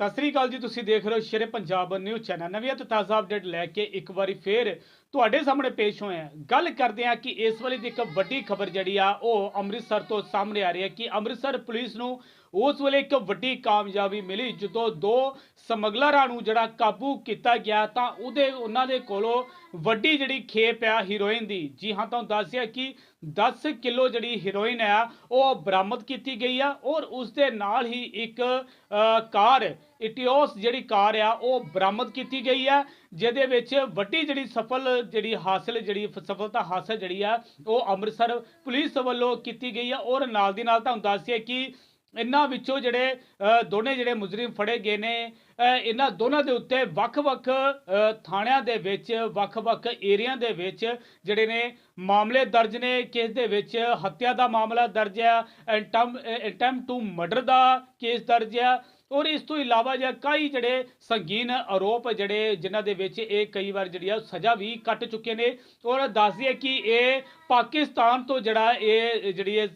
ਸਤਿ ਸ੍ਰੀ ਅਕਾਲ ਜੀ ਤੁਸੀਂ ਦੇਖ ਰਹੇ ਹੋ ਸ਼ੇਰੇ ਪੰਜਾਬ ਨਿਊਜ਼ ਚੈਨਲ। ਨਵੀਂ ਤੇ ਤਾਜ਼ਾ ਅਪਡੇਟ ਲੈ ਕੇ ਇੱਕ ਵਾਰੀ ਫੇਰ ਤੁਹਾਡੇ ਸਾਹਮਣੇ ਪੇਸ਼ ਹੋਏ ਹਾਂ। ਗੱਲ ਕਰਦੇ ਹਾਂ ਕਿ ਇਸ ਵੇਲੇ ਦੀ ਇੱਕ ਵੱਡੀ ਖਬਰ ਜਿਹੜੀ ਆ ਉਹ ਅੰਮ੍ਰਿਤਸਰ ਤੋਂ ਸਾਹਮਣੇ ਆ ਰਹੀ ਹੈ ਕਿ ਅੰਮ੍ਰਿਤਸਰ ਪੁਲਿਸ ਨੂੰ ਉਸ ਵੇਲੇ ਇੱਕ ਵੱਡੀ ਕਾਮਯਾਬੀ ਮਿਲੀ। ਜਦੋਂ ਦੋ ਸਮਗਲਰਾਂ ਨੂੰ ਜਿਹੜਾ ਕਾਬੂ ਕੀਤਾ ਗਿਆ ਤਾਂ ਉਹਦੇ ਉਹਨਾਂ ਦੇ ਕੋਲੋਂ ਵੱਡੀ ਜਿਹੜੀ ਖੇਪ ਆ ਹੀਰੋਇਨ ਦੀ। ਜੀ ਹਾਂ ਤੁਹਾਨੂੰ ਦੱਸਿਆ ਕਿ 10 ਕਿਲੋ ਜਿਹੜੀ ਹੀਰੋਇਨ ਆ ਉਹ ਬਰਾਮਦ ਕੀਤੀ ਗਈ ਆ ਔਰ ਉਸ ਦੇ ਨਾਲ ਹੀ ਇੱਕ ਅ, ਕਾਰ ਇਟਿਓਸ ਜਿਹੜੀ ਕਾਰ ਆ, ਉਹ ਬਰਾਮਦ ਕੀਤੀ ਗਈ ਆ, ਜਿਹਦੇ ਵਿੱਚ ਵੱਡੀ ਜਿਹੜੀ ਸਫਲ ਜਿਹੜੀ ਹਾਸਲ, ਜਿਹੜੀ ਸਫਲਤਾ ਹਾਸਲ ਜਿਹੜੀ ਆ, ਉਹ ਅੰਮ੍ਰਿਤਸਰ ਪੁਲਿਸ ਵੱਲੋਂ ਕੀਤੀ ਗਈ ਆ। ਔਰ ਨਾਲ ਦੀ ਨਾਲ ਤੁਹਾਨੂੰ ਦੱਸਿਆ ਕਿ ਇਹਨਾਂ ਵਿੱਚੋਂ ਜਿਹੜੇ ਦੋਨੇ ਜਿਹੜੇ ਮੁਜਰਮ ਫੜੇ ਗਏ ਨੇ ਇਹਨਾਂ ਦੋਨਾਂ ਦੇ ਉੱਤੇ ਵੱਖ-ਵੱਖ ਥਾਣਿਆਂ ਦੇ ਵਿੱਚ, ਵੱਖ-ਵੱਖ ਏਰੀਆ ਦੇ ਵਿੱਚ ਜਿਹੜੇ ਨੇ ਮਾਮਲੇ ਦਰਜ ਨੇ। ਕੇਸ ਦੇ ਵਿੱਚ ਹੱਤਿਆ ਦਾ ਮਾਮਲਾ ਦਰਜ ਹੈ ਅਟੈਂਪਟ ਟੂ ਮਰਡਰ ਦਾ ਕੇਸ ਦਰਜ ਹੈ ਔਰ ਇਸ ਤੋਂ ਇਲਾਵਾ ਜਿਹੜਾ ਕਈ ਜਿਹੜੇ ਸੰਗੀਨ ਆਰੋਪ ਜਿਹੜੇ ਜਿਨ੍ਹਾਂ ਦੇ ਵਿੱਚ ਇਹ ਕਈ ਵਾਰ ਜਿਹੜੀ ਆ ਸਜ਼ਾ ਵੀ ਕੱਟ ਚੁੱਕੇ ਨੇ, ਔਰ ਦੱਸਦੀ ਹੈ ਕਿ ਇਹ ਪਾਕਿਸਤਾਨ ਤੋਂ ਜਿਹੜਾ ਇਹ ਜਿਹੜੀ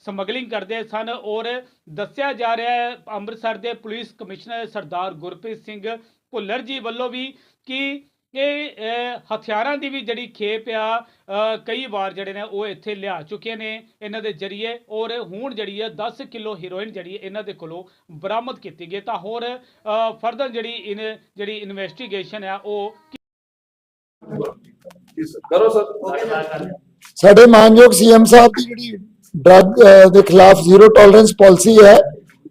ਸਮਗਲਿੰਗ ਕਰਦੇ ਸਨ ਔਰ ਦੱਸਿਆ ਜਾ ਰਿਹਾ ਹੈ ਅੰਮ੍ਰਿਤਸਰ ਦੇ ਪੁਲਿਸ ਕਮਿਸ਼ਨਰ ਸਰਦਾਰ ਗੁਰਪ੍ਰੀਤ ਸਿੰਘ ਭੁੱਲਰ ਜੀ ਵੱਲੋਂ ਵੀ ਕਿ ਇਹ ਅਹ, ਹਥਿਆਰਾਂ ਦੀ ਵੀ ਜਿਹੜੀ ਖੇਪ ਆ ਕਈ ਵਾਰ ਜਿਹੜੇ ਨੇ ਉਹ ਇੱਥੇ ਲਿਆ ਚੁੱਕੇ ਨੇ ਇਹਨਾਂ ਦੇ ਜਰੀਏ ਔਰ ਹੁਣ ਜਿਹੜੀ ਹੈ 10 ਕਿਲੋ ਹੀਰੋਇਨ ਜਿਹੜੀ ਹੈ ਇਹਨਾਂ ਦੇ ਕੋਲੋਂ ਬਰਾਮਦ ਕੀਤੀ ਗਈ ਤਾਂ ਹੋਰ ਫਰਦਰ ਜਿਹੜੀ ਇਨ ਜਿਹੜੀ ਇਨਵੈਸਟੀਗੇਸ਼ਨ ਆ ਉਹ ਕਰੋ ਸਰ। ਸਾਡੇ ਮਾਨਯੋਗ ਸੀਐਮ ਸਾਹਿਬ ਦੀ ਜਿਹੜੀ ਡਰੱਗ ਦੇ ਖਿਲਾਫ ਜ਼ੀਰੋ ਟੋਲਰੈਂਸ ਪਾਲਿਸੀ ਹੈ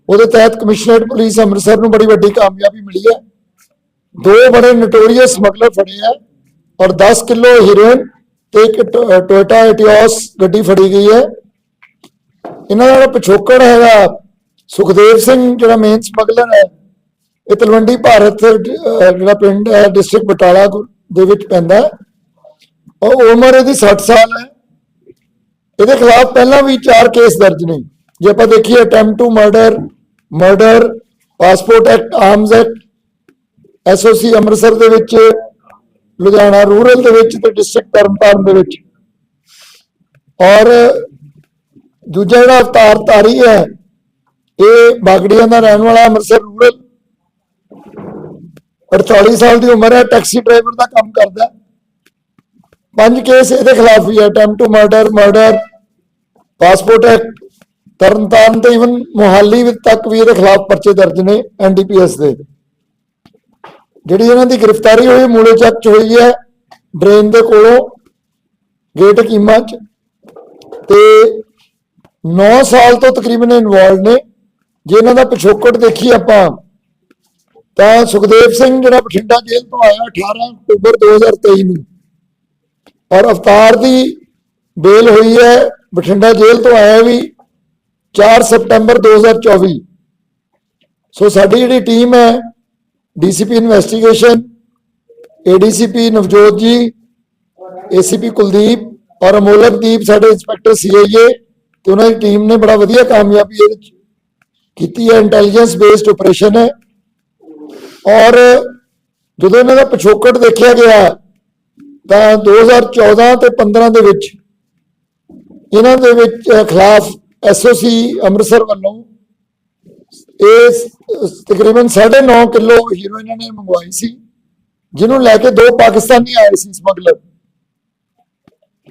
ਉਹਦੇ ਤਹਿਤ ਕਮਿਸ਼ਨਰੇਟ ਪੁਲਿਸ ਅੰਮ੍ਰਿਤਸਰ ਨੂੰ ਬੜੀ ਵੱਡੀ ਕਾਮਯਾਬੀ ਮਿਲੀ ਹੈ। ਦੋ ਬੜੇ ਨਟੋਰੀਅਸ ਸਮਗਲਰ ਫੜੇ ਹੈ ਔਰ 10 ਕਿਲੋ ਹੀਰੋਇਨ ਤੇ ਇੱਕ ਟੋ- ਟੋਇਟਾ ਐਟੀਓਸ ਗੱਡੀ ਫੜੀ ਗਈ ਹੈ। ਇਹਨਾਂ ਦਾ ਪਿਛੋਕੜ ਹੈਗਾ। ਸੁਖਦੇਵ ਸਿੰਘ ਜਿਹੜਾ ਮੇਨ ਸਮਗਲਰ ਹੈ, ਇਹ ਤਲਵੰਡੀ ਭਾਰਤ ਜਿਹੜਾ ਪਿੰਡ ਹੈ ਡਿਸਟ੍ਰਿਕਟ ਬਟਾਲਾ ਦੇ ਵਿੱਚ ਪੈਂਦਾ ਹੈ। ਉਹ ਉਮਰ ਇਹਦੀ 60 ਸਾਲ ਹੈ। ਇਹਦੇ ਖਿਲਾਫ ਪਹਿਲਾਂ ਵੀ ਚਾਰ ਕੇਸ ਦਰਜ ਨੇ। ਜੇ ਆਪਾਂ ਦੇਖੀਏ attempt to murder murder passport act arms act SOC Amritsar ਦੇ ਵਿੱਚ, ਲੁਧਿਆਣਾ ਰੂਰਲ ਦੇ ਵਿੱਚ ਤੇ ਡਿਸਟ੍ਰਿਕਟ ਤਰਨਤਾਰਨ ਦੇ ਵਿੱਚ। ਔਰ ਦੂਜਾ ਜਿਹੜਾ ਅਵਤਾਰ ਧਾਰੀ ਹੈ, ਇਹ ਬਾਗੜੀਆਂ ਦਾ ਰਹਿਣ ਵਾਲਾ ਅੰਮ੍ਰਿਤਸਰ ਰੂਰਲ। 48 ਸਾਲ ਦੀ ਉਮਰ ਹੈ, ਟੈਕਸੀ ਡਰਾਈਵਰ ਦਾ ਕੰਮ ਕਰਦਾ। ਪੰਜ ਕੇਸ ਇਹਦੇ ਖਿਲਾਫ ਵੀ ਹੈ, attempt to murder murder, passport act, Tarn Taran ਤੇ ਇਵਨ ਮੋਹਾਲੀ ਤੱਕ ਵੀ ਇਹਦੇ ਖਿਲਾਫ ਪਰਚੇ ਦਰਜ ਨੇ ਐਨਡੀਪੀਐਸ ਦੇ। ਜਿਹੜੀ ਇਹਨਾਂ ਦੀ ਗ੍ਰਿਫਤਾਰੀ ਹੋਈ, ਮੂਲੇ ਚੱਕ ਚ ਹੋਈ ਹੈ, ਡਰੇਨ ਦੇ ਕੋਲੋਂ, ਗੇਟ ਕੀਮਾ ਚ। ਤੇ 9 ਸਾਲ ਤੋਂ ਤਕਰੀਬਨ ਇਨਵੋਲਡ ਨੇ। ਜੇ ਇਹਨਾਂ ਦਾ ਪਿਛੋਕੜ ਦੇਖੀ ਆਪਾਂ, ਤਾਂ ਸੁਖਦੇਵ ਸਿੰਘ ਜਿਹੜਾ ਬਠਿੰਡਾ ਜੇਲ੍ਹ ਤੋਂ ਆਇਆ 18 ਅਕਤੂਬਰ 2023 ਨੂੰ। ਔਰ ਅਵਤਾਰ ਦੀ ਬੇਲ ਹੋਈ ਹੈ, ਬਠਿੰਡਾ ਜੇਲ੍ਹ ਤੋਂ ਆਇਆ ਵੀ 4 ਸਤੰਬਰ 2024 ਸੋ ਸਾਡੀ ਜਿਹੜੀ ਟੀਮ ਹੈ ਡੀਸੀਪੀ ਇਨਵੈਸਟੀਗੇਸ਼ਨ ਏਡੀਸੀਪੀ ਨਵਜੋਤ ਜੀ ਏਸੀਪੀ ਕੁਲਦੀਪ ਔਰ ਅਮੋਲਕਦੀਪ ਸਾਡੇ ਇੰਸਪੈਕਟਰ ਸੀਆਈਏ ਤੇ ਉਹਨਾਂ ਦੀ ਟੀਮ ਨੇ ਬੜਾ ਵਧੀਆ ਕਾਮਯਾਬੀ ਇਹਦੇ ਵਿੱਚ ਕੀਤੀ ਹੈ। ਇੰਟੈਲੀਜੈਂਸ ਬੇਸਡ ਆਪਰੇਸ਼ਨ ਹੈ। ਔਰ ਜਦੋਂ ਇਹਨਾਂ ਦਾ ਪਿਛੋਕੜ ਦੇਖਿਆ ਗਿਆ ਤਾਂ 2014 ਤੇ 15 ਦੇ ਵਿੱਚ ਇਹਨਾਂ ਦੇ ਵਿੱਚ ਅਹ, ਖਿਲਾਫ ਐਸਓਸੀ ਅੰਮ੍ਰਿਤਸਰ ਵੱਲੋਂ ਇਸ ਤਕਰੀਬਨ 9.5 ਕਿਲੋ ਹੀਰੋਇਨ ਨੇ ਮੰਗਵਾਈ ਸੀ, ਜਿਹਨੂੰ ਲੈ ਕੇ ਦੋ ਪਾਕਿਸਤਾਨੀ ਆਏ ਸੀ ਸਮਗਲਰ,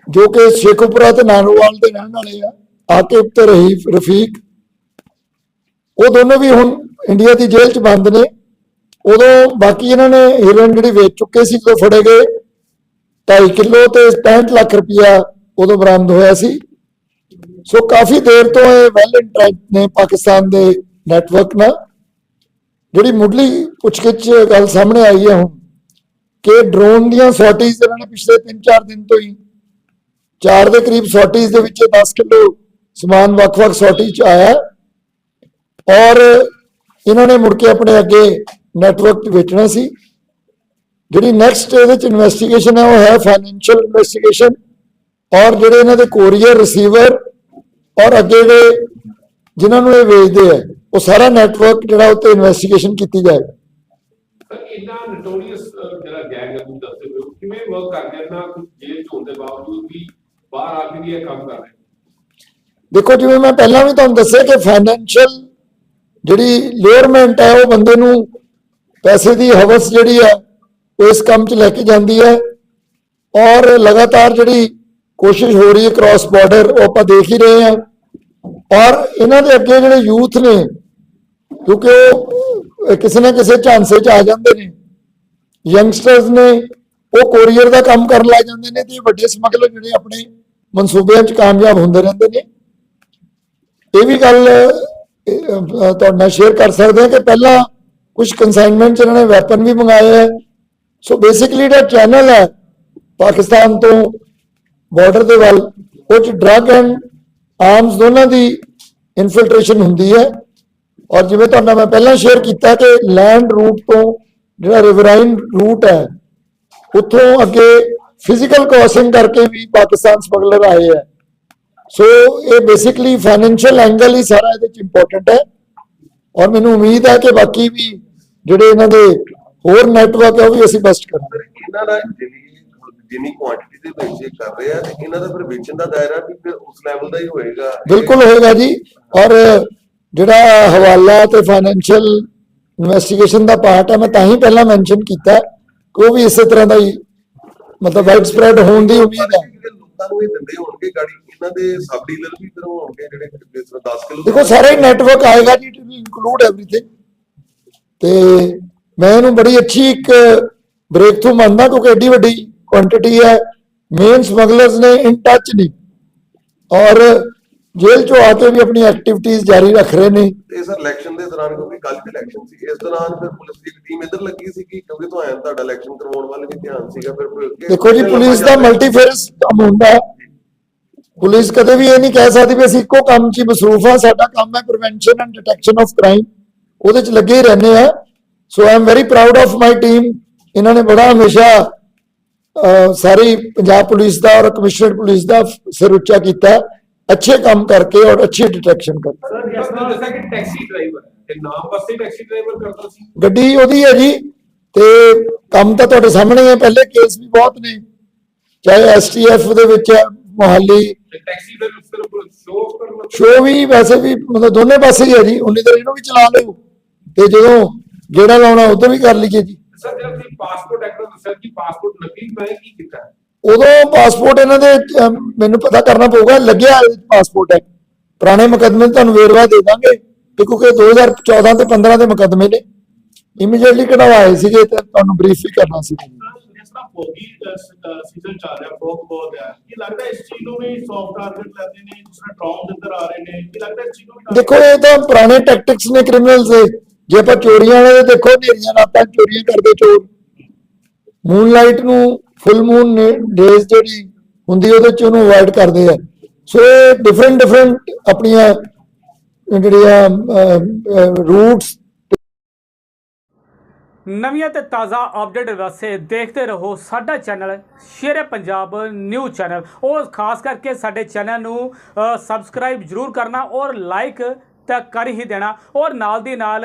ਜੋ ਕਿ ਸ਼ੇਖੂਪੁਰਾ ਤੇ ਨਾਨੋਵਾਲ ਦੇ ਰਹਿਣ ਵਾਲੇ ਆ, ਆਕਿਬ ਤੇ ਰਹੀਫ, ਰਫੀਕ। ਉਹ ਦੋਨੋਂ ਵੀ ਹੁਣ ਇੰਡੀਆ ਦੀ ਜੇਲ੍ਹ 'ਚ ਬੰਦ ਨੇ। ਉਦੋਂ ਬਾਕੀ ਇਹਨਾਂ ਨੇ ਹੀਰੋਇਨ ਜਿਹੜੀ ਵੇਚ ਚੁੱਕੇ ਸੀ, ਜਦੋਂ ਫੜੇ ਗਏ 2.5 ਕਿਲੋ ਤੇ 65 ਲੱਖ ਰੁਪਇਆ ਉਦੋਂ ਬਰਾਮਦ ਹੋਇਆ ਸੀ। ਸੋ ਕਾਫੀ ਦੇਰ ਤੋਂ ਇਹ ਵੈਲ ਇੰਟਰੈਕਟ ਨੇ ਪਾਕਿਸਤਾਨ ਦੇ ਨੈਟਵਰਕ ਨਾਲ। ਜਿਹੜੀ ਮੁੱਢਲੀ ਪੁੱਛਗਿੱਛ ਗੱਲ ਸਾਹਮਣੇ ਆਈ ਹੈ ਹੁਣ, ਕਿ ਡਰੋਨ ਦੀਆਂ ਸੌਟੀਜ਼ ਇਹਨਾਂ ਨੇ ਪਿਛਲੇ 3-4 ਦਿਨ ਤੋਂ ਹੀ ਚਾਰ ਦੇ ਕਰੀਬ ਸੌਟੀਜ਼ ਦੇ ਵਿੱਚ 10 ਕਿਲੋ ਸਮਾਨ ਵੱਖ-ਵੱਖ ਸੌਟੀ ਚ ਆਇਆ ਔਰ ਇਹਨਾਂ ਨੇ ਮੁੜ ਕੇ ਆਪਣੇ ਅੱਗੇ ਨੈਟਵਰਕ 'ਚ ਵੇਚਣਾ ਸੀ। ਜਿਹੜੀ ਨੈਕਸਟ ਇਹਦੇ ਚ ਇਨਵੈਸਟੀਗੇਸ਼ਨ ਹੈ, ਉਹ ਹੈ ਫਾਈਨੈਂਸ਼ੀਅਲ ਇਨਵੈਸਟੀਗੇਸ਼ਨ ਔਰ ਜਿਹੜੇ ਇਹਨਾਂ ਦੇ ਕੋਰੀਅਰ ਰਿਸੀਵਰ ਔਰ ਅੱਗੇ ਦੇ ਜਿਨ੍ਹਾਂ ਨੂੰ ਇਹ ਵੇਚਦੇ ਆ ਉਹ ਸਾਰਾ ਨੈਟਵਰਕ ਜਿਹੜਾ ਉੱਤੇ ਇਨਵੈਸਟੀਗੇਸ਼ਨ ਕੀਤੀ ਜਾਏਗਾ। ਇੰਨਾ ਨੋਟੋਰੀਅਸ ਜਿਹੜਾ ਗੈਂਗ ਹੈ ਤੁਸੀਂ ਦੱਸਦੇ ਹੋ ਕਿਵੇਂ ਵਰਕ ਕਰਦੇ ਨਾ ਕੁਝ ਜੇਲ੍ਹ ਚ ਹੋਣ ਦੇ ਬਾਵਜੂਦ ਵੀ ਬਾਹਰ ਆ ਕੇ ਵੀ ਇਹ ਕੰਮ ਕਰ ਰਹੇ ਦੇਖੋ ਜਿਵੇਂ ਮੈਂ ਪਹਿਲਾਂ ਵੀ ਤੁਹਾਨੂੰ ਦੱਸਿਆ ਕਿ ਫਾਈਨੈਂਸ਼ੀਅਲ ਜਿਹੜੀ ਲੋਅਰਮੈਂਟ ਹੈ ਉਹ ਬੰਦੇ ਨੂੰ ਪੈਸੇ ਦੀ ਹਵਸ ਜਿਹੜੀ ਹੈ ਉਹ ਇਸ ਕੰਮ 'ਚ ਲੈ ਕੇ ਜਾਂਦੀ ਹੈ। ਔਰ ਲਗਾਤਾਰ ਜਿਹੜੀ ਕੋਸ਼ਿਸ਼ ਹੋ ਰਹੀ ਹੈ ਕ੍ਰਾਸ ਬਾਰਡਰ ਉਹ ਆਪਾਂ ਦੇਖ ਹੀ ਰਹੇ ਹਾਂ। ਔਰ ਇਹਨਾਂ ਦੇ ਅੱਗੇ ਜਿਹੜੇ ਯੂਥ ਨੇ ਕਿਉਂਕਿ ਉਹ ਕਿਸੇ ਨਾ ਕਿਸੇ ਝਾਂਸੇ 'ਚ ਆ ਜਾਂਦੇ ਨੇ। ਯੰਗਸਟਰਸ ਨੇ ਉਹ ਕੋਰੀਅਰ ਦਾ ਕੰਮ ਕਰਨ ਲੱਗ ਜਾਂਦੇ ਨੇ ਤੇ ਵੱਡੇ ਸਮਗਲਰ ਜਿਹੜੇ ਆਪਣੇ ਮਨਸੂਬਿਆਂ 'ਚ ਕਾਮਯਾਬ ਹੁੰਦੇ ਰਹਿੰਦੇ ਨੇ। ਇਹ ਵੀ ਗੱਲ ਤੁਹਾਡੇ ਨਾਲ ਸ਼ੇਅਰ ਕਰ ਸਕਦੇ ਹਾਂ ਕਿ ਪਹਿਲਾਂ ਕੁਝ ਕਨਸਾਈਨਮੈਂਟ 'ਚ ਇਹਨਾਂ ਨੇ ਵੈਪਨ ਵੀ ਮੰਗਾਏ ਹੈ। ਸੋ ਬੇਸਿਕਲੀ ਜਿਹੜਾ ਚੈਨਲ ਹੈ, ਪਾਕਿਸਤਾਨ ਤੋਂ ਬਾਰਡਰ ਦੇ ਵੱਲ, ਉਹ 'ਚ ਡਰੱਗ ਐਂਡ ਆਰਮਸ ਦੋਨਾਂ ਦੀ ਇਨਫਿਲਟ੍ਰੇਸ਼ਨ ਹੁੰਦੀ ਹੈ। ਔਰ ਜਿਵੇਂ ਤੁਹਾਨੂੰ ਮੈਂ ਪਹਿਲਾਂ ਸ਼ੇਅਰ ਕੀਤਾ ਕਿ ਲੈਂਡ ਰੂਟ ਤੋਂ ਜਿਹੜਾ ਰਿਵਰਾਈਨ ਰੂਟ ਹੈ ਉੱਥੋਂ ਅੱਗੇ ਫਿਜ਼ੀਕਲ ਕ੍ਰਾਸਿੰਗ ਕਰਕੇ ਵੀ ਪਾਕਿਸਤਾਨ ਸਮਗਲਰ ਆਏ ਹੈ। ਸੋ ਇਹ ਬੇਸਿਕਲੀ ਫਾਈਨੈਂਸ਼ੀਅਲ ਐਂਗਲ ਹੀ ਸਾਰਾ ਇਹਦੇ ਚ ਇੰਪੋਰਟੈਂਟ ਹੈ। ਔਰ ਮੈਨੂੰ ਉਮੀਦ ਹੈ ਕਿ ਬਾਕੀ ਵੀ ਜਿਹੜੇ ਇਹਨਾਂ ਦੇ ਹੋਰ ਨੈਟਵਰਕ ਹੈ ਉਹ ਵੀ ਅਸੀਂ ਬਸਟ ਕਰਾਂਗੇ। ਇਹਨਾਂ ਦਾ ਜਿੰਨੀ ਜਿੰਨੀ ਕੁਆਂਟੀਟੀ ਦੇ ਵਿੱਚ ਇਹ ਕਰ ਰਹੇ ਆ ਤੇ ਇਹਨਾਂ ਦਾ ਫਿਰ ਵੇਚਣ ਦਾ ਦਾਇਰਾ ਵੀ ਫਿਰ ਉਸ ਲੈਵਲ ਦਾ ਹੀ ਹੋਏਗਾ। ਬਿਲਕੁਲ ਹੋਏਗਾ ਜੀ। ਔਰ ਜਿਹੜਾ ਹਵਾਲਾ ਤੇ ਫਾਈਨੈਂਸ਼ੀਅਲ ਇਨਵੈਸਟੀਗੇਸ਼ਨ ਦਾ ਪਾਰਟ ਹੈ ਮੈਂ ਤਾਂ ਹੀ ਪਹਿਲਾਂ ਮੈਂਸ਼ਨ ਕੀਤਾ ਕਿ ਉਹ ਵੀ ਇਸੇ ਤਰ੍ਹਾਂ ਦਾ ਹੀ ਮਤਲਬ ਵਾਈਡ ਸਪਰੈਡ ਹੋਣ ਦੀ ਉਮੀਦ ਹੈ ਜਿਹੜੇ ਲੋਕਾਂ ਨੂੰ ਇਹ ਦਿੰਦੇ ਹੋਣਗੇ ਗਾੜੀ ਇਹਨਾਂ ਦੇ ਸਬ ਡੀਲਰ ਵੀ ਫਿਰ ਹੋਣਗੇ ਜਿਹੜੇ ਜਿਸ ਤਰ੍ਹਾਂ 10 ਕਿਲੋ ਦੇਖੋ ਸਾਰਾ ਹੀ ਨੈਟਵਰਕ ਆਏਗਾ ਜੀ ਇਟ ਵਿਲ ਇਨਕਲੂਡ एवरीथिंग ਤੇ ਮੈਂ ਇਹਨੂੰ ਬੜੀ ਅੱਛੀ ਇੱਕ ਬ੍ਰੇਕ ਥਰੂ ਮੰਨਦਾ ਕਿਉਂਕਿ ਐਡੀ ਵੱਡੀ ਕੁਆਂਟੀਟੀ ਹੈ ਮੇਨ ਸਮਗਲਰਸ ਨੇ ਇਨ ਟੱਚ ਨਹੀਂ ਔਰ ਜੇਲ੍ਹ ਚੋਂ ਆ ਕੇ ਵੀ ਆਪਣੀ ਐਕਟੀਵਿਟੀਜ਼ ਜਾਰੀ ਰੱਖ ਰਹੇ ਨੇ। ਤੇ ਸਰ ਇਲੈਕਸ਼ਨ ਦੇ ਦੌਰਾਨ ਕਿਉਂਕਿ ਕੱਲ ਵੀ ਇਲੈਕਸ਼ਨ ਸੀ ਇਸ ਦੌਰਾਨ ਫਿਰ ਪੁਲਿਸ ਦੀ ਟੀਮ ਇੱਧਰ ਲੱਗੀ ਸੀ ਕਿ ਕਿਉਂਕਿ ਤੁਹਾਨੂੰ ਤੁਹਾਡਾ ਇਲੈਕਸ਼ਨ ਕਰਵਾਉਣ ਵੱਲ ਵੀ ਧਿਆਨ ਸੀਗਾ ਫਿਰ ਦੇਖੋ ਜੀ ਪੁਲਿਸ ਦਾ ਮਲਟੀਫੇਸ ਕੰਮ ਹੁੰਦਾ ਹੈ। ਪੁਲਿਸ ਕਦੇ ਵੀ ਇਹ ਨਹੀਂ ਕਹਿ ਸਕਦੀ ਵੀ ਅਸੀਂ ਇੱਕੋ ਕੰਮ 'ਚ ਹੀ ਮਸਰੂਫ ਆ ਸਾਡਾ ਕੰਮ ਹੈ prevention and detection of crime ਉਹਦੇ 'ਚ ਲੱਗੇ ਹੀ ਰਹਿੰਦੇ ਆ। So I am very proud of my team ਇਹਨਾਂ ਨੇ ਬੜਾ ਹਮੇਸ਼ਾ ਸਾਰੀ ਪੰਜਾਬ ਪੁਲਿਸ ਦਾ ਔਰ ਕਮਿਸ਼ਨਰ ਪੁਲਿਸ ਦਾ ਸਿਰ ਉੱਚਾ ਕੀਤਾ। ਅੱਛੇ ਕੰਮ ਕਰਕੇ ਔਰ ਅੱਛੀ ਡਿਟੈਕਸ਼ਨ ਕਰਕੇ। ਸਰ ਜਿਸ ਤਰ੍ਹਾਂ ਦੱਸਿਆ ਕਿ ਟੈਕਸੀ ਡਰਾਈਵਰ ਤੇ ਨਾਮ ਵਾਸਤੇ ਟੈਕਸੀ ਡਰਾਈਵਰ ਕਰਦਾ ਸੀ ਗੱਡੀ ਉਹਦੀ ਹੈ ਜੀ ਤੇ ਕੰਮ ਤਾਂ ਤੁਹਾਡੇ ਸਾਹਮਣੇ ਹੀ ਪਹਿਲੇ ਕੇਸ ਵੀ ਬਹੁਤ ਨੇ। ਚਾਹੇ ਐਸਟੀਐਫ ਦੇ ਵਿੱਚ ਹੈ ਮੋਹਾਲੀ। ਤੇ ਟੈਕਸੀ ਸਿਰਫ ਸ਼ੋਅ ਕਰਨ ਸ਼ੋ ਵੀ ਵੈਸੇ ਵੀ ਮਤਲਬ ਦੋਨੇ ਪਾਸੇ ਹੀ ਹੈ ਜੀ ਉਨੀ ਦੇਰ ਇਹਨੂੰ ਵੀ ਚਲਾ ਲਿਓ। ਤੇ ਜਦੋਂ ਗੇੜਾ ਲਾਉਣਾ ਉਦੋਂ ਵੀ ਕਰ ਲਈਏ ਜੀ। ਸਰ ਜਦ ਤੁਸੀਂ ਪਾਸਪੋਰਟ ਐਕਟ ਦੱਸਿਆ ਕਿ ਪਾਸਪੋਰਟ ਨਕਲੀ ਮੈਂ ਕੀ ਕੀਤਾ ਹੈ? ਉਦੋਂ ਪਾਸਪੋਰਟ ਇਹਨਾਂ ਦੇ ਅਮ, ਮੈਨੂੰ ਪਤਾ ਕਰਨਾ ਪਊਗਾ ਲੱਗਿਆ ਇਹਦੇ ਪਾਸਪੋਰਟ ਹੈ। ਪੁਰਾਣੇ ਮੁਕੱਦਮੇ ਦਾ ਤੁਹਾਨੂੰ ਵੇਰਵਾ ਦੇ ਦਾਂਗੇ ਤੇ ਕਿਉਂਕਿ 2014 ਤੇ 15 ਦੇ ਮੁਕੱਦਮੇ ਨੇ। ਇਮੀਡੀਏਟਲੀ ਕਢਵਾਏ ਸੀਗੇ ਤੇ ਤੁਹਾਨੂੰ ਬਰੀਫ ਵੀ ਕਰਨਾ ਸੀ। ਸੀਜ਼ਨ ਚੱਲ ਰਿਹਾ ਫੋਗ ਬਹੁਤ ਹੈ ਕੀ ਲੱਗਦਾ ਇਸ ਚੀਜ਼ ਨੂੰ ਵੀ ਸੌਫਟ ਟਾਰਗੇਟ ਲੈਂਦੇ ਨੇ ਜਿਸ ਤਰ੍ਹਾਂ ਡਰੋਨ ਇੱਧਰ ਆ ਰਹੇ ਨੇ ਕੀ ਲੱਗਦਾ ਇਸ ਚੀਜ਼ ਨੂੰ ਵੀ ਦੇਖੋ ਇਹ ਤਾਂ ਪੁਰਾਣੇ ਟੈਕਟਿਕਸ ਨੇ ਕ੍ਰਿਮੀਨਲਸ ਦੇ। ਜੇ ਆਪਾਂ ਚੋਰੀਆਂ ਵਾਲੇ ਦੇਖੋ ਨੇਰੀਆਂ ਰਾਤਾਂ ਚੋਰੀਆਂ ਕਰਦੇ ਚੋਰ। ਮੂਨਲਾਈਟ ਨੂੰ ਫੁੱਲ ਮੂਨ ਡੇਜ਼ ਜਿਹੜੀ ਹੁੰਦੀ ਉਹਦੇ ਚ ਉਹਨੂੰ ਅਵੋਇਡ ਕਰਦੇ ਆ। ਸੋ ਇਹ ਡਿਫਰੈਂਟ ਡਿਫਰੈਂਟ ਆਪਣੀਆਂ ਜਿਹੜੀਆਂ ਰੂਟਸ ਨਵੀਆਂ ਤੇ ਤਾਜ਼ਾ ਅਪਡੇਟ ਵਾਸਤੇ ਦੇਖਦੇ ਰਹੋ ਸਾਡਾ channel Shere Punjab news channel ਔਰ ਖਾਸ ਕਰਕੇ ਸਾਡੇ ਚੈਨਲ ਨੂੰ ਸਬਸਕ੍ਰਾਈਬ ਜਰੂਰ ਕਰਨਾ ਔਰ ਲਾਈਕ ਤਾਂ ਕਰ ਹੀ ਦੇਣਾ। ਔਰ ਨਾਲ ਦੀ ਨਾਲ